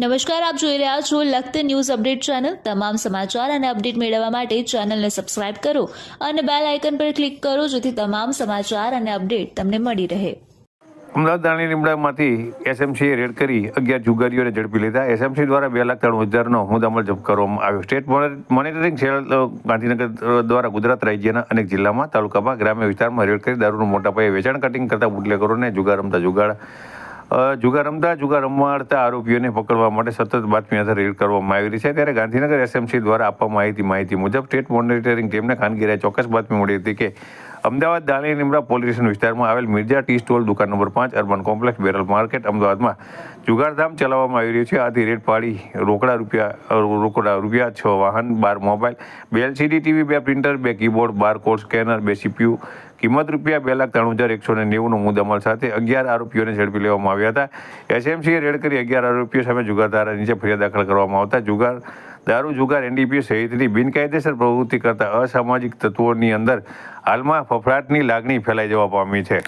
નમસ્કાર, આપ જોઈ રહ્યા છો લખત ન્યૂઝ અપડેટ ચેનલ. તમામ સમાચાર અને અપડેટ મેળવવા માટે ચેનલને સબસ્ક્રાઇબ કરો અને બેલ આઇકન પર ક્લિક કરો જેથી તમામ સમાચાર અને અપડેટ તમને મળી રહે. અમદાવાદ દાણી લીમડામાંથી એસએમસીએ રેડ કરી અગિયાર જુગારીઓને ઝડપી લીધા. એસએમસી દ્વારા બે લાખ ત્રણ હજારનો મુદ્દામલ જપ્ત કરવામાં આવ્યો. સ્ટેટ મોનિટરિંગ સેલ ગાંધીનગર દ્વારા ગુજરાત રાજ્યના અનેક જિલ્લામાં, તાલુકામાં, ગ્રામ્ય વિસ્તારમાં રેડ કરી દારૂનું મોટા પાયે વેચાણ કટિંગ કરતા બુટલેકરોને જુગાર રમતા જુગાડ જુગાર રમતા, જુગાર રમાડતા આરોપીઓને પકડવા માટે સતત બાતમી આધારે રેડ કરવામાં આવી રહી છે. ત્યારે ગાંધીનગર એસએમસી દ્વારા આપવામાં આવી હતી માહિતી મુજબ સ્ટેટ મોનિટરિંગ ટીમને ખાનગીરાએ ચોક્કસ બાતમી મળી હતી કે અમદાવાદ દાણી લીમડા પોલીસ સ્ટેશન વિસ્તારમાં આવેલ મિર્જા ટી સ્ટોલ દુકાન નંબર પાંચ, અર્બન કોમ્પ્લેક્સ, બેરલ માર્કેટ, અમદાવાદમાં જુગારધામ ચલાવવામાં આવી રહ્યું છે. આથી રેડ પાડી રોકડા રૂપિયા રોકડા રૂપિયા, છ વાહન, બાર મોબાઈલ, બે એલસીડી ટીવી, બે પ્રિન્ટર, બે કીબોર્ડ, બાર કોડ સ્કેનર, બે સીપીયુ કિંમત રૂપિયા બે લાખ ત્રણ હજાર એકસો ને નેવુંનો મુદ્દામાલ સાથે અગિયાર આરોપીઓને ઝડપી લેવામાં આવ્યા હતા. એસએમસીએ રેડ કરી અગિયાર આરોપીઓ સામે જુગારધારા નીચે ફરિયાદ દાખલ કરવામાં આવતા જુગાર, દારૂ, જુગાર, એનડીપી સહિતની બિનકાયદેસર પ્રવૃત્તિ કરતા અસામાજિક તત્વોની અંદર હાલમાં ફફડાટની લાગણી ફેલાઈ જવા પામી છે.